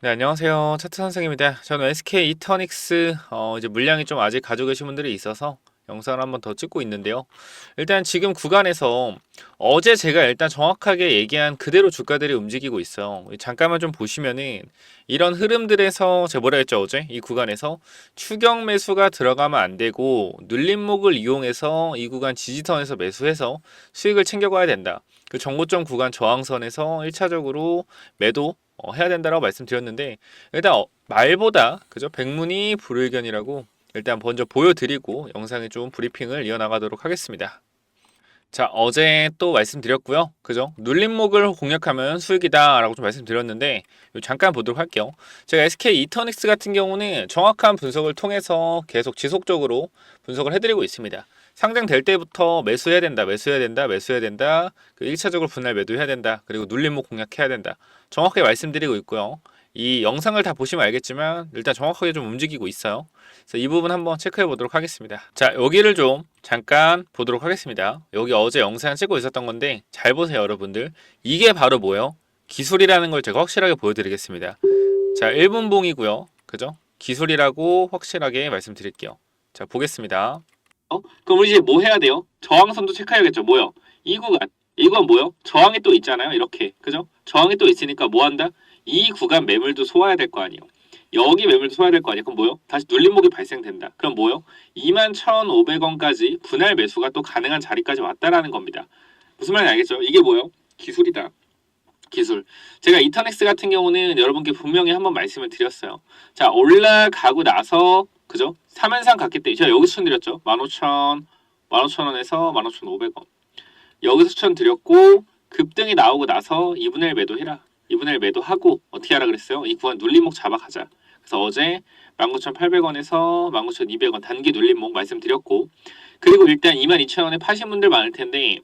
네, 안녕하세요. 차트 선생입니다. 저는 SK 이터닉스 어, 이제 물량이 좀 아직 가지고 계신 분들이 있어서 영상을 한번 더 찍고 있는데요. 일단 지금 구간에서 어제 제가 일단 정확하게 얘기한 그대로 주가들이 움직이고 있어요. 잠깐만 좀 보시면은 이런 흐름들에서 제가 뭐라 했죠 어제 이 구간에서 추경 매수가 들어가면 안 되고 눌림목을 이용해서 이 구간 지지선에서 매수해서 수익을 챙겨가야 된다. 그 정고점 구간 저항선에서 1차적으로 매도 어, 해야 된다라고 말씀드렸는데 일단 어, 말보다 그죠? 백문이 불여일견이라고 일단 먼저 보여드리고 영상에 좀 브리핑을 이어나가도록 하겠습니다. 자 어제 또 말씀드렸고요. 그죠? 눌림목을 공략하면 수익이다 라고 좀 말씀드렸는데 잠깐 보도록 할게요. 제가 SK 이터닉스 같은 경우는 정확한 분석을 통해서 계속 지속적으로 분석을 해드리고 있습니다. 상장될 때부터 매수해야 된다 매수해야 된다 매수해야 된다 그 1차적으로 분할 매도해야 된다 그리고 눌림목 공략해야 된다 정확하게 말씀드리고 있고요 이 영상을 다 보시면 알겠지만 일단 정확하게 좀 움직이고 있어요. 그래서 이 부분 한번 체크해 보도록 하겠습니다. 자, 여기를 좀 잠깐 보도록 하겠습니다. 여기 어제 영상 찍고 있었던 건데 잘 보세요, 여러분들. 이게 바로 뭐예요? 기술이라는 걸 제가 확실하게 보여드리겠습니다. 자, 1분 봉이고요. 그죠? 기술이라고 확실하게 말씀드릴게요. 자, 보겠습니다. 어? 그럼 우리 이제 뭐 해야 돼요? 저항선도 체크해야겠죠. 뭐요? 이 구간. 이건 뭐요? 저항이 또 있잖아요. 이렇게. 그죠? 저항이 또 있으니까 뭐 한다? 이 구간 매물도 소화해야 될 거 아니에요. 여기 매물도 소화해야 될 거 아니에요. 그럼 뭐요? 다시 눌림목이 발생된다. 그럼 뭐요? 21,500원까지 분할 매수가 또 가능한 자리까지 왔다라는 겁니다. 무슨 말인지 알겠죠? 이게 뭐요? 기술이다. 기술. 제가 이터넥스 같은 경우는 여러분께 분명히 한번 말씀을 드렸어요. 자, 올라가고 나서 그죠? 3연상 갔기 때문에 제가 여기서 추천드렸죠. 15,000 15,000원에서 15,500원. 여기서 추천드렸고 급등이 나오고 나서 2분의 1 매도해라. 2분의 1 매도하고 어떻게 하라 그랬어요? 이 구간 눌림목 잡아가자. 그래서 어제 19,800원에서 19,200원 단기 눌림목 말씀드렸고 그리고 일단 22,000원에 파신 분들 많을 텐데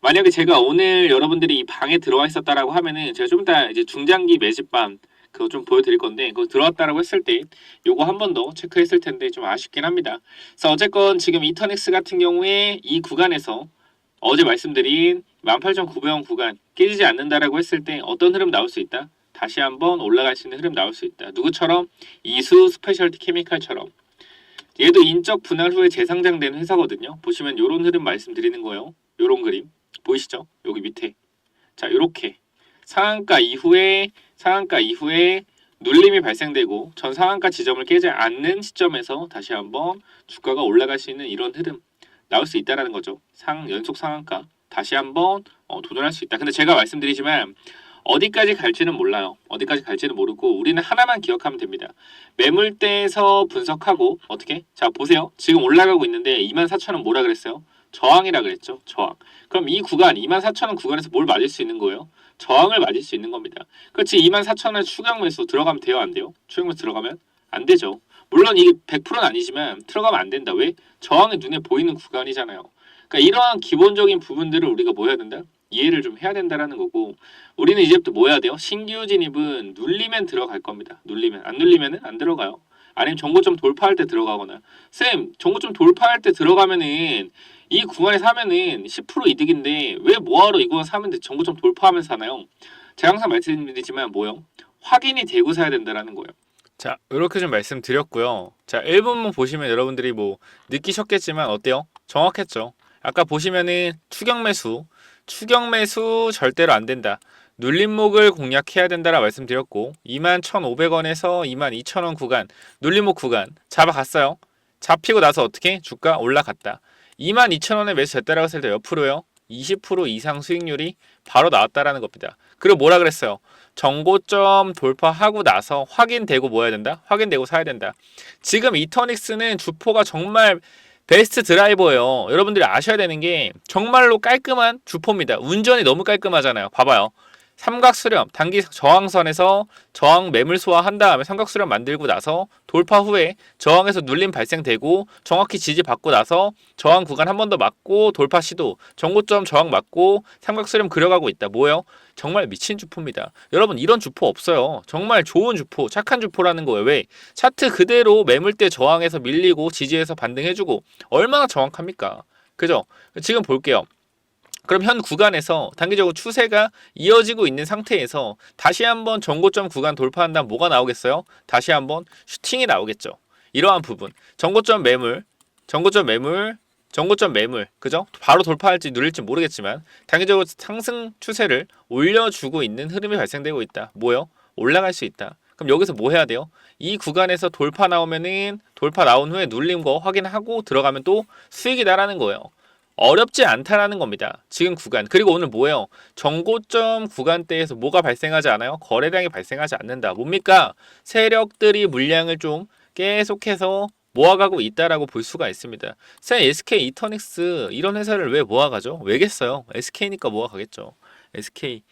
만약에 제가 오늘 여러분들이 이 방에 들어와 있었다라고 하면은 제가 좀 이따 이제 중장기 매집반 그거 좀 보여드릴 건데 그거 들어왔다라고 했을 때 요거 한 번 더 체크했을 텐데 좀 아쉽긴 합니다. 그래서 어쨌건 지금 이터넥스 같은 경우에 이 구간에서 어제 말씀드린 18,900원 구간 깨지지 않는다라고 했을 때 어떤 흐름 나올 수 있다? 다시 한번 올라갈 수 있는 흐름 나올 수 있다. 누구처럼? 이수 스페셜티 케미칼처럼. 얘도 인적 분할 후에 재상장된 회사거든요. 보시면 요런 흐름 말씀드리는 거예요. 요런 그림. 보이시죠? 여기 밑에. 자, 요렇게. 상한가 이후에 상한가 이후에 눌림이 발생되고 전 상한가 지점을 깨지 않는 시점에서 다시 한번 주가가 올라갈 수 있는 이런 흐름 나올 수 있다라는 거죠. 상 연속 상한가 다시 한번 어, 도전할 수 있다. 근데 제가 말씀드리지만 어디까지 갈지는 몰라요. 어디까지 갈지는 모르고 우리는 하나만 기억하면 됩니다. 매물대에서 분석하고 어떻게? 자 보세요. 지금 올라가고 있는데 24,000원 뭐라 그랬어요? 저항이라 그랬죠. 저항. 그럼 이 구간 24,000원 구간에서 뭘 맞을 수 있는 거예요? 저항을 맞을 수 있는 겁니다. 그렇지 24,000원 추경 매수 들어가면 돼요 안 돼요? 추경 매수 들어가면 안 되죠. 물론 이게 100%는 아니지만 들어가면 안 된다. 왜? 저항이 눈에 보이는 구간이잖아요. 그러니까 이러한 기본적인 부분들을 우리가 뭐 해야 된다? 이해를 좀 해야 된다라는 거고 우리는 이제부터 뭐 해야 돼요? 신규 진입은 눌리면 들어갈 겁니다. 눌리면 안 눌리면은 안 들어가요. 아니면 정고점 돌파할 때 들어가거나 쌤 정고점 돌파할 때 들어가면은 이 구간에 사면은 10% 이득인데 왜 뭐하러 이 구간 사면 돼? 정고점 돌파하면서 사나요? 제가 항상 말씀드리지만 뭐요? 확인이 되고 사야 된다라는 거예요. 자, 이렇게 좀 말씀드렸고요. 자, 1분만 보시면 여러분들이 뭐 느끼셨겠지만 어때요? 정확했죠? 아까 보시면은 추경 매수, 추경 매수 절대로 안 된다. 눌림목을 공략해야 된다라 말씀드렸고 21,500원에서 22,000원 구간, 눌림목 구간 잡아갔어요. 잡히고 나서 어떻게? 주가 올라갔다. 22,000원에 매수됐다라고 했을 때몇 프로요? 20% 이상 수익률이 바로 나왔다라는 겁니다. 그리고 뭐라 그랬어요? 정고점 돌파하고 나서 확인되고 뭐 해야 된다? 확인되고 사야 된다. 지금 이터닉스는 주포가 정말 베스트 드라이버예요. 여러분들이 아셔야 되는 게 정말로 깔끔한 주포입니다. 운전이 너무 깔끔하잖아요. 봐봐요. 삼각 수렴 단기 저항선에서 저항 매물 소화한 다음에 삼각 수렴 만들고 나서 돌파 후에 저항에서 눌림 발생되고 정확히 지지 받고 나서 저항 구간 한 번 더 맞고 돌파 시도 정고점 저항 맞고 삼각 수렴 그려가고 있다 뭐예요? 정말 미친 주포입니다 여러분 이런 주포 없어요 정말 좋은 주포 착한 주포라는 거예요 왜? 차트 그대로 매물대 저항에서 밀리고 지지해서 반등해주고 얼마나 정확합니까 그죠? 지금 볼게요 그럼 현 구간에서 단기적으로 추세가 이어지고 있는 상태에서 다시 한번 전고점 구간 돌파한다면 뭐가 나오겠어요? 다시 한번 슈팅이 나오겠죠. 이러한 부분. 전고점 매물, 전고점 매물, 전고점 매물, 그죠? 바로 돌파할지 누릴지 모르겠지만 단기적으로 상승 추세를 올려주고 있는 흐름이 발생되고 있다. 뭐요? 올라갈 수 있다. 그럼 여기서 뭐 해야 돼요? 이 구간에서 돌파 나오면은 돌파 나온 후에 눌린 거 확인하고 들어가면 또 수익이 나라는 거예요. 어렵지 않다라는 겁니다. 지금 구간. 그리고 오늘 뭐예요? 정고점 구간대에서 뭐가 발생하지 않아요? 거래량이 발생하지 않는다. 뭡니까? 세력들이 물량을 좀 계속해서 모아가고 있다라고 볼 수가 있습니다. 세 SK 이터닉스 이런 회사를 왜 모아가죠? 왜겠어요? SK니까 모아가겠죠. SK.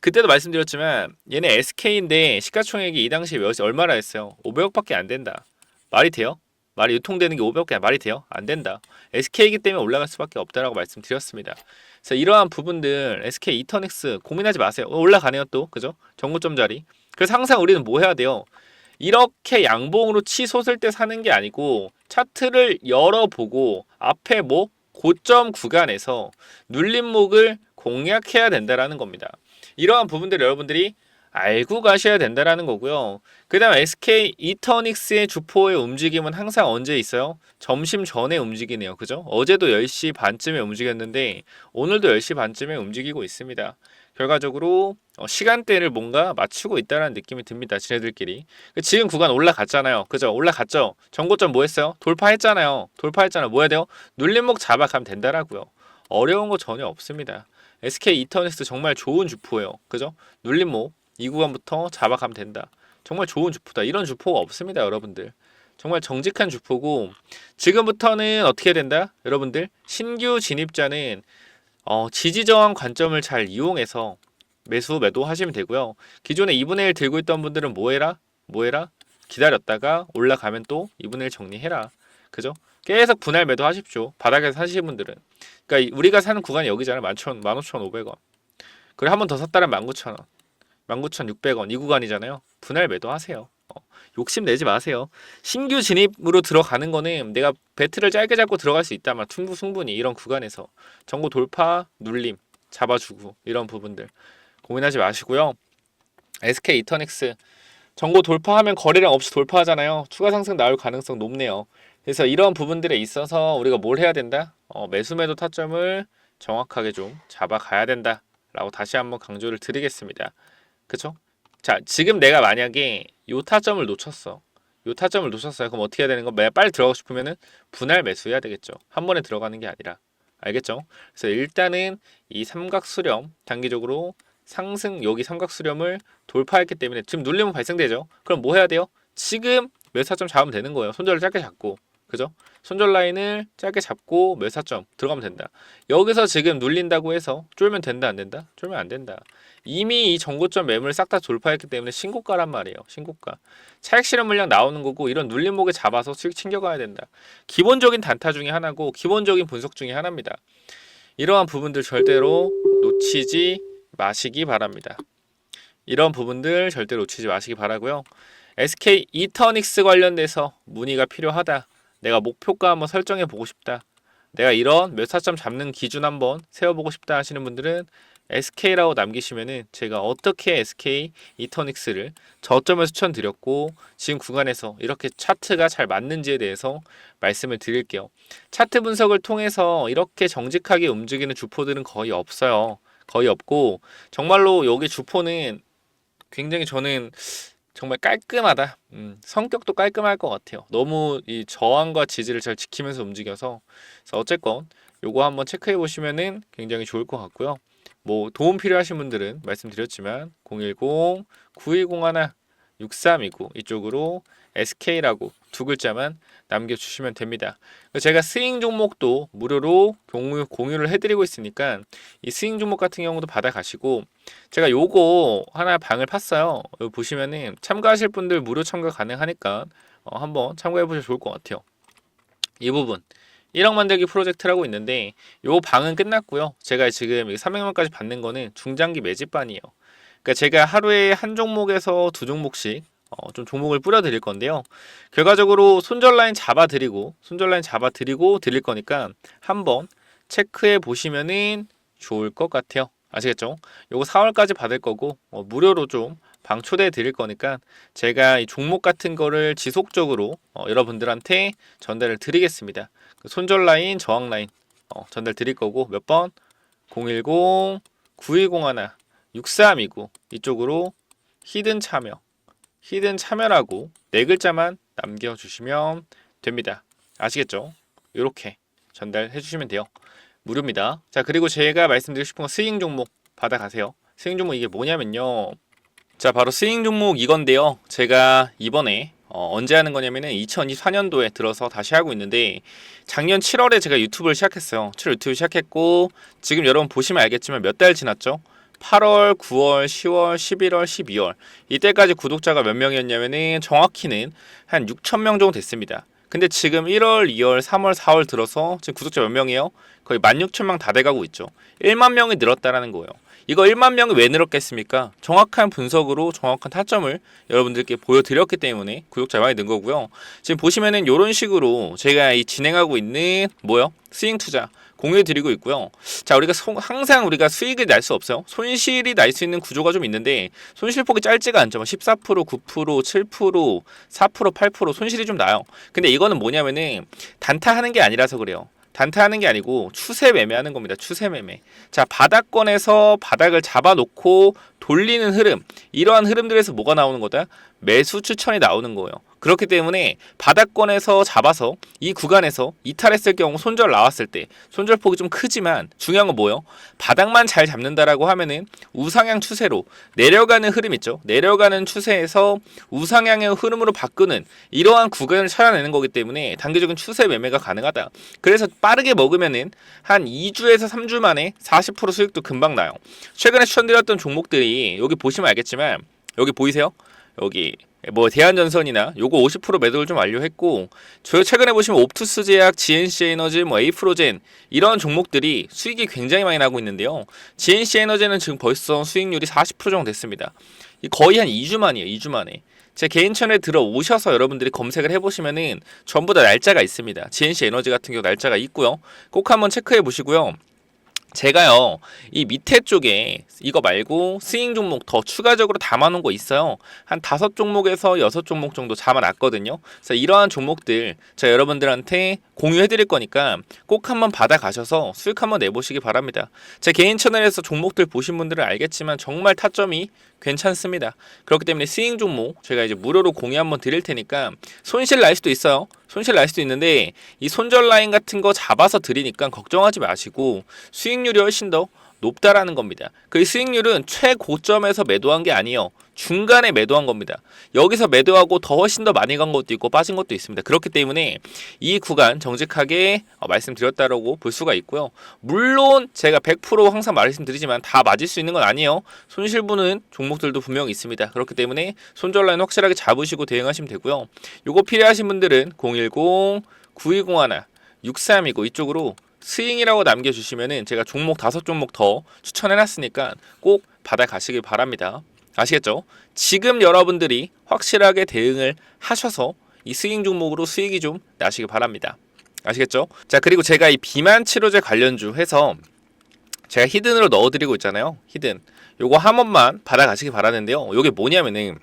그때도 말씀드렸지만 얘네 SK인데 시가총액이 이 당시에 몇, 얼마나 했어요? 500억밖에 안 된다. 말이 돼요? 말이 유통되는 게 500개 말이 돼요? 안 된다. SK이기 때문에 올라갈 수밖에 없다라고 말씀드렸습니다. 그래서 이러한 부분들 SK 이터닉스 고민하지 마세요. 어, 올라가네요 또 그죠? 정고점 자리. 그래서 항상 우리는 뭐 해야 돼요? 이렇게 양봉으로 치솟을 때 사는 게 아니고 차트를 열어보고 앞에 뭐 고점 구간에서 눌림목을 공략해야 된다라는 겁니다. 이러한 부분들 여러분들이 알고 가셔야 된다라는 거고요. 그다음 SK 이터닉스의 주포의 움직임은 항상 언제 있어요? 점심 전에 움직이네요. 그죠? 어제도 10시 반쯤에 움직였는데 오늘도 10시 반쯤에 움직이고 있습니다. 결과적으로 어, 시간대를 뭔가 맞추고 있다는 느낌이 듭니다. 지네들끼리. 그 지금 구간 올라갔잖아요. 그죠? 올라갔죠? 전고점 뭐 했어요? 돌파했잖아요. 돌파했잖아요. 뭐 해야 돼요? 눌림목 잡아가면 된다라고요. 어려운 거 전혀 없습니다. SK 이터넥스 정말 좋은 주포예요. 그죠? 눌림목 이 구간부터 잡아가면 된다. 정말 좋은 주포다. 이런 주포가 없습니다, 여러분들. 정말 정직한 주포고 지금부터는 어떻게 된다? 여러분들 신규 진입자는 어, 지지 저항 관점을 잘 이용해서 매수 매도 하시면 되고요. 기존에 2분의 1 들고 있던 분들은 뭐 해라? 뭐 해라? 기다렸다가 올라가면 또 2분의 1 정리해라. 그죠? 계속 분할 매도 하십시오. 바닥에서 사시는 분들은. 그러니까 우리가 사는 구간이 여기잖아요. 11,000, 15,500원. 그리고 한 번 더 샀다면 19,000원. 19,600원 이 구간이잖아요. 분할 매도하세요. 어, 욕심 내지 마세요. 신규 진입으로 들어가는 거는 내가 배트를 짧게 잡고 들어갈 수 있다면 충분 충분히 이런 구간에서 정보 돌파, 눌림 잡아주고 이런 부분들 고민하지 마시고요. SK 이터닉스 정보 돌파하면 거래량 없이 돌파하잖아요. 추가 상승 나올 가능성 높네요. 그래서 이런 부분들에 있어서 우리가 뭘 해야 된다? 어, 매수 매도 타점을 정확하게 좀 잡아가야 된다라고 다시 한번 강조를 드리겠습니다. 그쵸? 자, 지금 내가 만약에 요 타점을 놓쳤어. 요 타점을 놓쳤어요. 그럼 어떻게 해야 되는 거? 매일 빨리 들어가고 싶으면은 분할 매수해야 되겠죠. 한 번에 들어가는 게 아니라. 알겠죠? 그래서 일단은 이 삼각 수렴 단기적으로 상승 여기 삼각 수렴을 돌파했기 때문에 지금 눌림은 발생되죠. 그럼 뭐 해야 돼요? 지금 매수 타점 잡으면 되는 거예요. 손절을 짧게 잡고. 그죠? 손절 라인을 짧게 잡고 매사점 들어가면 된다. 여기서 지금 눌린다고 해서 쫄면 된다 안 된다? 쫄면 안 된다. 이미 이 정고점 매물 싹 다 돌파했기 때문에 신고가란 말이에요. 신고가. 차익 실현 물량 나오는 거고 이런 눌림목에 잡아서 챙겨가야 된다. 기본적인 단타 중에 하나고 기본적인 분석 중에 하나입니다. 이러한 부분들 절대로 놓치지 마시기 바랍니다. 이런 부분들 절대 놓치지 마시기 바라고요. SK 이터닉스 관련돼서 문의가 필요하다. 내가 목표가 한번 설정해 보고 싶다. 내가 이런 몇 사점 잡는 기준 한번 세워보고 싶다 하시는 분들은 SK라고 남기시면은 제가 어떻게 SK 이터닉스를 저점을 추천드렸고 지금 구간에서 이렇게 차트가 잘 맞는지에 대해서 말씀을 드릴게요. 차트 분석을 통해서 이렇게 정직하게 움직이는 주포들은 거의 없어요. 거의 없고 정말로 여기 주포는 굉장히 저는 정말 깔끔하다. 음, 성격도 깔끔할 것 같아요. 너무 이 저항과 지지를 잘 지키면서 움직여서 그래서 어쨌건 요거 한번 체크해 보시면은 굉장히 좋을 것 같고요. 뭐 도움 필요하신 분들은 말씀드렸지만 010 9201 6329 이쪽으로 SK라고 두 글자만 남겨주시면 됩니다. 제가 스윙 종목도 무료로 공유, 공유 를 해드리고 있으니까 이 스윙 종목 같은 경우도 받아가시고 제가 요거 하나 방을 팠어요. 보시면은 참가하실 분들 무료 참가 가능하니까 어, 한번 참가해 보셔도 좋을 것 같아요. 이 부분 1억 만들기 프로젝트라고 있는데 요 방은 끝났고요. 제가 지금 300만까지 받는 거는 중장기 매집반이에요. 그러니까 제가 하루에 한 종목에서 두 종목씩 어, 좀 종목을 뿌려 드릴 건데요. 결과적으로 손절 라인 잡아 드리고 손절 라인 잡아 드리고 드릴 거니까 한번 체크해 보시면은 좋을 것 같아요. 아시겠죠? 요거 4월까지 받을 거고 어, 무료로 좀 방 초대해 드릴 거니까 제가 이 종목 같은 거를 지속적으로 어, 여러분들한테 전달을 드리겠습니다. 그 손절 라인, 저항 라인 어, 전달 드릴 거고 몇 번? 010 9201 6329 이쪽으로 히든 참여 히든 참여라고 네 글자만 남겨주시면 됩니다. 아시겠죠? 이렇게 전달해 주시면 돼요. 무료입니다. 자 그리고 제가 말씀드리고 싶은 건 스윙 종목 받아가세요. 스윙 종목 이게 뭐냐면요. 자 바로 스윙 종목 이건데요. 제가 이번에 어, 언제 하는 거냐면은 2024년도에 들어서 다시 하고 있는데 작년 7월에 제가 유튜브를 시작했어요. 7월 유튜브 시작했고 지금 여러분 보시면 알겠지만 몇 달 지났죠? 8월, 9월, 10월, 11월, 12월 이때까지 구독자가 몇 명이었냐면은 정확히는 한 6천 명 정도 됐습니다. 근데 지금 1월, 2월, 3월, 4월 들어서 지금 구독자 몇 명이에요? 거의 16,000명 다 돼가고 있죠. 1만 명이 늘었다라는 거예요. 이거 1만 명이 왜 늘었겠습니까? 정확한 분석으로 정확한 타점을 여러분들께 보여드렸기 때문에 구독자 많이 는 거고요. 지금 보시면은 이런 식으로 제가 이 진행하고 있는 뭐요? 스윙 투자 공유해 드리고 있고요. 자, 우리가 소- 항상 우리가 수익을 낼 수 없어요. 손실이 날 수 있는 구조가 좀 있는데 손실폭이 짧지가 않죠. 14%, 9%, 7%, 4%, 8% 손실이 좀 나요. 근데 이거는 뭐냐면은 단타하는 게 아니라서 그래요. 단타하는 게 아니고 추세 매매하는 겁니다. 추세 매매. 자, 바닥권에서 바닥을 잡아놓고 돌리는 흐름. 이러한 흐름들에서 뭐가 나오는 거다? 매수 추천이 나오는 거예요. 그렇기 때문에 바닥권에서 잡아서 이 구간에서 이탈했을 경우 손절 나왔을 때 손절폭이 좀 크지만 중요한 건 뭐예요? 바닥만 잘 잡는다라고 하면은 우상향 추세로 내려가는 흐름 있죠. 내려가는 추세에서 우상향의 흐름으로 바꾸는 이러한 구간을 찾아내는 거기 때문에 단기적인 추세 매매가 가능하다. 그래서 빠르게 먹으면은 한 2주에서 3주 만에 40% 수익도 금방 나요. 최근에 추천드렸던 종목들이 여기 보시면 알겠지만 여기 보이세요? 여기 뭐 대한전선이나 요거 50% 매도를 좀 완료했고 저 최근에 보시면 옵투스 제약, GNC 에너지, 뭐 에이프로젠 이런 종목들이 수익이 굉장히 많이 나고 있는데요. GNC 에너지는 지금 벌써 수익률이 40% 정도 됐습니다. 이 거의 한 2주 만이에요. 2주 만에. 제 개인 채널에 들어오셔서 여러분들이 검색을 해보시면은 전부 다 날짜가 있습니다. GNC 에너지 같은 경우 날짜가 있고요. 꼭 한번 체크해 보시고요. 제가요 이 밑에 쪽에 이거 말고 스윙 종목 더 추가적으로 담아놓은 거 있어요. 한 다섯 종목에서 여섯 종목 정도 잡아놨거든요. 그래서 이러한 종목들 제가 여러분들한테 공유해드릴 거니까 꼭 한번 받아가셔서 수익 한번 내보시기 바랍니다. 제 개인 채널에서 종목들 보신 분들은 알겠지만 정말 타점이 괜찮습니다 그렇기 때문에 스윙 종목 제가 이제 무료로 공유 한번 드릴 테니까 손실 날 수도 있어요 손실 날 수도 있는데 이 손절 라인 같은 거 잡아서 드리니까 걱정하지 마시고 수익률이 훨씬 더 높다라는 겁니다. 그 수익률은 최고점에서 매도한 게 아니에요. 중간에 매도한 겁니다. 여기서 매도하고 더 훨씬 더 많이 간 것도 있고 빠진 것도 있습니다. 그렇기 때문에 이 구간 정직하게 어, 말씀드렸다라고 볼 수가 있고요. 물론 제가 100% 항상 말씀드리지만 다 맞을 수 있는 건 아니에요. 손실 보는 종목들도 분명히 있습니다. 그렇기 때문에 손절 라인 확실하게 잡으시고 대응하시면 되고요. 요거 필요하신 분들은 010 9201 6329 이쪽으로 스윙이라고 남겨주시면은 제가 종목 다섯 종목 더 추천해놨으니까 꼭 받아가시길 바랍니다. 아시겠죠? 지금 여러분들이 확실하게 대응을 하셔서 이 스윙 종목으로 수익이 좀 나시길 바랍니다. 아시겠죠? 자 그리고 제가 이 비만 치료제 관련주 해서 제가 히든으로 넣어드리고 있잖아요. 히든 요거 한 번만 받아가시기 바라는데요. 요게 뭐냐면은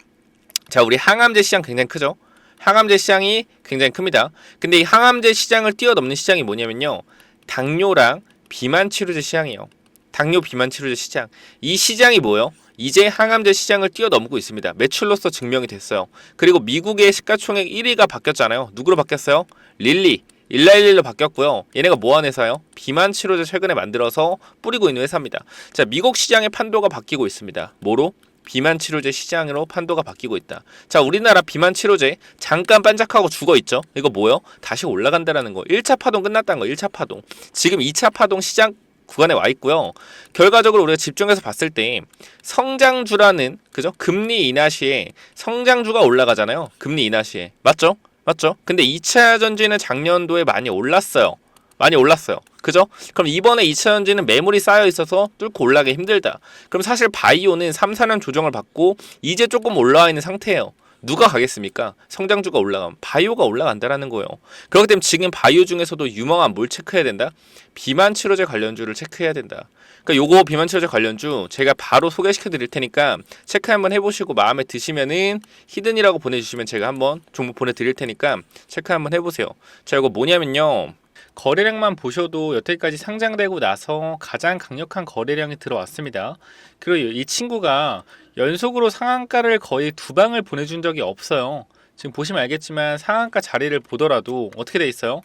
자 우리 항암제 시장 굉장히 크죠? 항암제 시장이 굉장히 큽니다. 근데 이 항암제 시장을 뛰어넘는 시장이 뭐냐면요. 당뇨랑 비만 치료제 시장이에요. 당뇨 비만 치료제 시장. 이 시장이 뭐예요? 이제 항암제 시장을 뛰어넘고 있습니다. 매출로서 증명이 됐어요. 그리고 미국의 시가총액 1위가 바뀌었잖아요. 누구로 바뀌었어요? 릴리. 일라일리로 바뀌었고요. 얘네가 뭐하는 회사요? 비만 치료제 최근에 만들어서 뿌리고 있는 회사입니다. 자, 미국 시장의 판도가 바뀌고 있습니다. 뭐로? 비만 치료제 시장으로 판도가 바뀌고 있다. 자, 우리나라 비만 치료제 잠깐 반짝하고 죽어 있죠. 이거 뭐요? 다시 올라간다라는 거. 1차 파동 끝났다는 거. 1차 파동. 지금 2차 파동 시장 구간에 와 있고요. 결과적으로 우리가 집중해서 봤을 때 성장주라는 그죠? 금리 인하 시에 성장주가 올라가잖아요. 금리 인하 시에. 맞죠? 맞죠? 근데 2차 전지는 작년도에 많이 올랐어요. 많이 올랐어요. 그죠? 그럼 이번에 2차 전지는 매물이 쌓여 있어서 뚫고 올라가기 힘들다. 그럼 사실 바이오는 3, 4년 조정을 받고 이제 조금 올라와 있는 상태예요. 누가 가겠습니까? 성장주가 올라가면 바이오가 올라간다라는 거예요. 그렇기 때문에 지금 바이오 중에서도 유망한 뭘 체크해야 된다? 비만 치료제 관련주를 체크해야 된다. 그러니까 요거 비만 치료제 관련주 제가 바로 소개시켜 드릴 테니까 체크 한번 해보시고 마음에 드시면은 히든이라고 보내주시면 제가 한번 종목 보내드릴 테니까 체크 한번 해보세요. 자 이거 뭐냐면요. 거래량만 보셔도 여태까지 상장되고 나서 가장 강력한 거래량이 들어왔습니다. 그리고 이 친구가 연속으로 상한가를 거의 두 방을 보내준 적이 없어요. 지금 보시면 알겠지만 상한가 자리를 보더라도 어떻게 돼 있어요?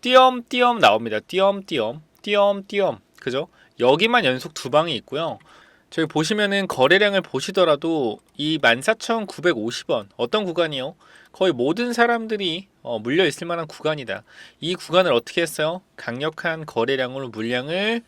띄엄띄엄 나옵니다. 띄엄띄엄, 띄엄띄엄, 그죠? 여기만 연속 두 방이 있고요. 저기 보시면은 거래량을 보시더라도 이 14,950원 어떤 구간이요? 거의 모든 사람들이 어, 물려 있을 만한 구간이다. 이 구간을 어떻게 했어요? 강력한 거래량으로 물량을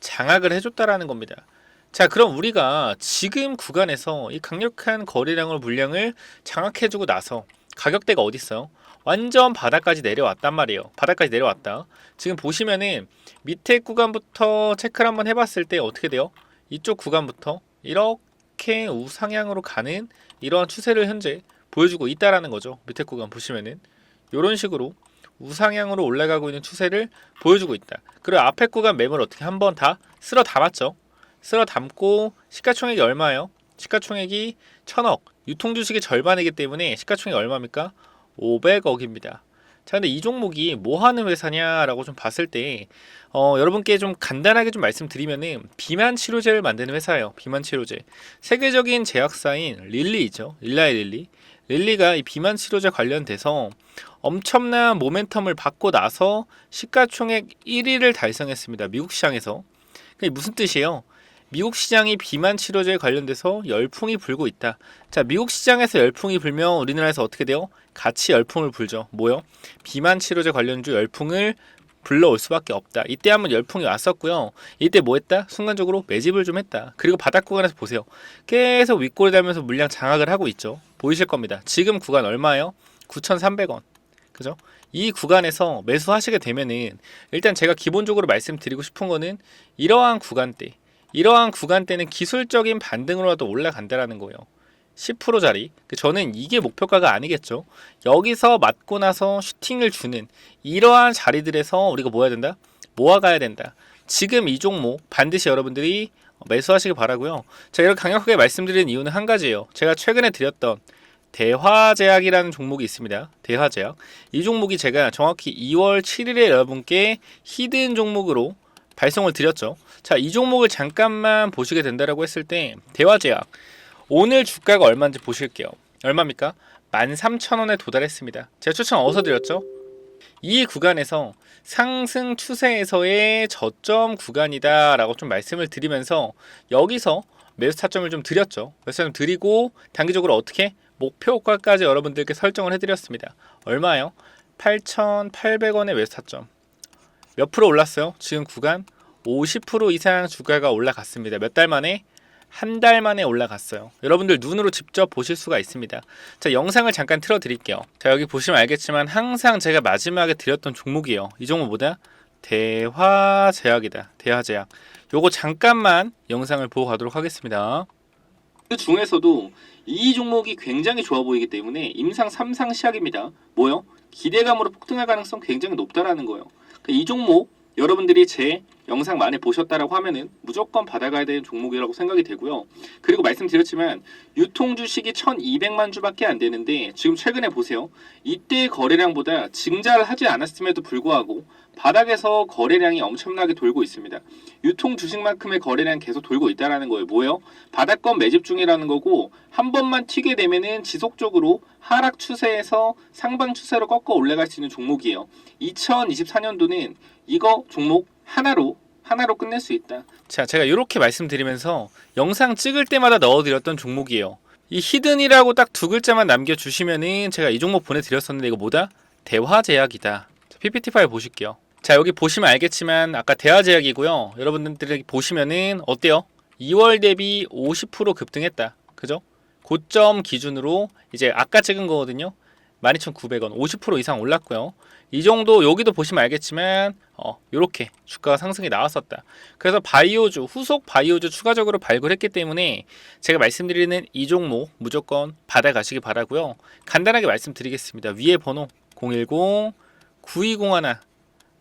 장악을 해줬다라는 겁니다. 자, 그럼 우리가 지금 구간에서 이 강력한 거래량으로 물량을 장악해주고 나서 가격대가 어디 있어요? 완전 바닥까지 내려왔단 말이에요. 바닥까지 내려왔다. 지금 보시면은 밑에 구간부터 체크를 한번 해봤을 때 어떻게 돼요? 이쪽 구간부터 이렇게 우상향으로 가는 이러한 추세를 현재 보여주고 있다라는 거죠. 밑에 구간 보시면은 이런 식으로 우상향으로 올라가고 있는 추세를 보여주고 있다. 그리고 앞에 구간 매물 어떻게 한번 다 쓸어 담았죠. 쓸어 담고 시가총액이 얼마예요? 시가총액이 천억. 유통 주식의 절반이기 때문에 시가총액이 얼마입니까? 500억입니다. 자, 근데 이 종목이 뭐 하는 회사냐라고 좀 봤을 때, 어, 여러분께 좀 간단하게 좀 말씀드리면은, 비만 치료제를 만드는 회사예요. 비만 치료제. 세계적인 제약사인 릴리죠. 릴라의 릴리. 릴리가 이 비만 치료제 관련돼서 엄청난 모멘텀을 받고 나서 시가총액 1위를 달성했습니다. 미국 시장에서. 그게 무슨 뜻이에요? 미국 시장이 비만 치료제에 관련돼서 열풍이 불고 있다. 자, 미국 시장에서 열풍이 불면 우리나라에서 어떻게 돼요? 같이 열풍을 불죠. 뭐요? 비만 치료제 관련주 열풍을 불러올 수밖에 없다. 이때 한번 열풍이 왔었고요. 이때 뭐 했다? 순간적으로 매집을 좀 했다. 그리고 바닥 구간에서 보세요. 계속 윗골이 달면서 물량 장악을 하고 있죠. 보이실 겁니다. 지금 구간 얼마예요? 9,300원. 그죠? 이 구간에서 매수하시게 되면은 일단 제가 기본적으로 말씀드리고 싶은 거는 이러한 구간대 이러한 구간대는 기술적인 반등으로라도 올라간다라는 거예요. 10%짜리. 저는 이게 목표가가 아니겠죠. 여기서 맞고 나서 슈팅을 주는 이러한 자리들에서 우리가 뭐 해야 된다? 모아가야 된다. 지금 이 종목 반드시 여러분들이 매수하시길 바라고요. 제가 이렇게 강력하게 말씀드리는 이유는 한 가지예요. 제가 최근에 드렸던 대화제약이라는 종목이 있습니다. 대화제약. 이 종목이 제가 정확히 2월 7일에 여러분께 히든 종목으로 발송을 드렸죠. 자, 이 종목을 잠깐만 보시게 된다라고 했을 때 대화제약 오늘 주가가 얼마인지 보실게요. 얼마입니까? 13,000원에 도달했습니다. 제가 추천 어디서 드렸죠? 이 구간에서 상승 추세에서의 저점 구간이다라고 좀 말씀을 드리면서 여기서 매수 타점을 좀 드렸죠. 매수 타점 드리고 단기적으로 어떻게 목표가까지 여러분들께 설정을 해드렸습니다. 얼마요? 8,800원의 매수 타점. 몇 프로 올랐어요? 지금 구간 50% 이상 주가가 올라갔습니다. 몇 달 만에? 한 달 만에 올라갔어요. 여러분들 눈으로 직접 보실 수가 있습니다. 자, 영상을 잠깐 틀어 드릴게요. 자, 여기 보시면 알겠지만 항상 제가 마지막에 드렸던 종목이에요. 이 종목 뭐다? 대화제약이다. 대화제약. 요거 잠깐만 영상을 보고 가도록 하겠습니다. 그 중에서도 이 종목이 굉장히 좋아 보이기 때문에 임상 3상 시작입니다. 뭐요? 기대감으로 폭등할 가능성 굉장히 높다라는 거예요. 그이 종목 여러분들이 제 영상 많이 보셨다라고 하면은 무조건 받아가야 되는 종목이라고 생각이 되고요. 그리고 말씀드렸지만 유통 주식이 1,200만 주밖에 안 되는데 지금 최근에 보세요. 이때 거래량보다 증자를 하지 않았음에도 불구하고 바닥에서 거래량이 엄청나게 돌고 있습니다. 유통 주식만큼의 거래량 계속 돌고 있다라는 거예요. 뭐예요? 바닥권 매집 중이라는 거고 한 번만 튀게 되면은 지속적으로 하락 추세에서 상방 추세로 꺾어 올라갈 수 있는 종목이에요. 2024년도는 이거 종목 하나로 하나로 끝낼 수 있다. 자, 제가 이렇게 말씀드리면서 영상 찍을 때마다 넣어드렸던 종목이에요. 이 히든이라고 딱 두 글자만 남겨주시면은 제가 이 종목 보내드렸었는데 이거 뭐다? 대화제약이다. 자, PPT 파일 보실게요. 자, 여기 보시면 알겠지만 아까 대화제약이고요. 여러분들이 보시면은 어때요? 2월 대비 50% 급등했다. 그죠? 고점 기준으로 이제 아까 찍은 거거든요. 12,900원 50% 이상 올랐고요. 이 정도 여기도 보시면 알겠지만 어, 이렇게 주가가 상승이 나왔었다. 그래서 바이오주 후속 바이오주 추가적으로 발굴했기 때문에 제가 말씀드리는 이 종목 무조건 받아가시기 바라고요. 간단하게 말씀드리겠습니다. 위에 번호 010 9201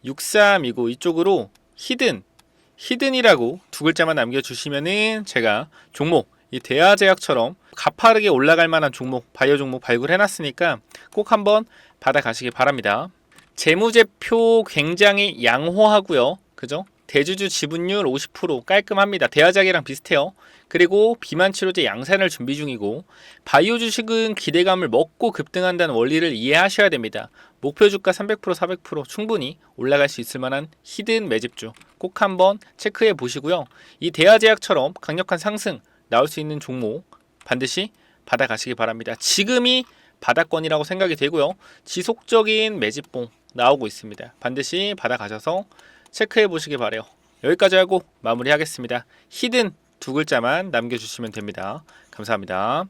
6329 이쪽으로 히든 히든이라고 두 글자만 남겨주시면은 제가 종목 이 대하제약처럼 가파르게 올라갈 만한 종목 바이오 종목 발굴해놨으니까 꼭 한번 받아가시기 바랍니다. 재무제표 굉장히 양호하고요. 그죠? 대주주 지분율 50% 깔끔합니다. 대하작이랑 비슷해요. 그리고 비만 치료제 양산을 준비 중이고 바이오 주식은 기대감을 먹고 급등한다는 원리를 이해하셔야 됩니다. 목표 주가 300% 400% 충분히 올라갈 수 있을 만한 히든 매집주 꼭 한번 체크해 보시고요. 이 대하제약처럼 강력한 상승 나올 수 있는 종목 반드시 받아가시기 바랍니다. 지금이 바닥권이라고 생각이 되고요. 지속적인 매집봉 나오고 있습니다. 반드시 받아가셔서 체크해 보시기 바래요. 여기까지 하고 마무리하겠습니다. 히든 두 글자만 남겨주시면 됩니다. 감사합니다.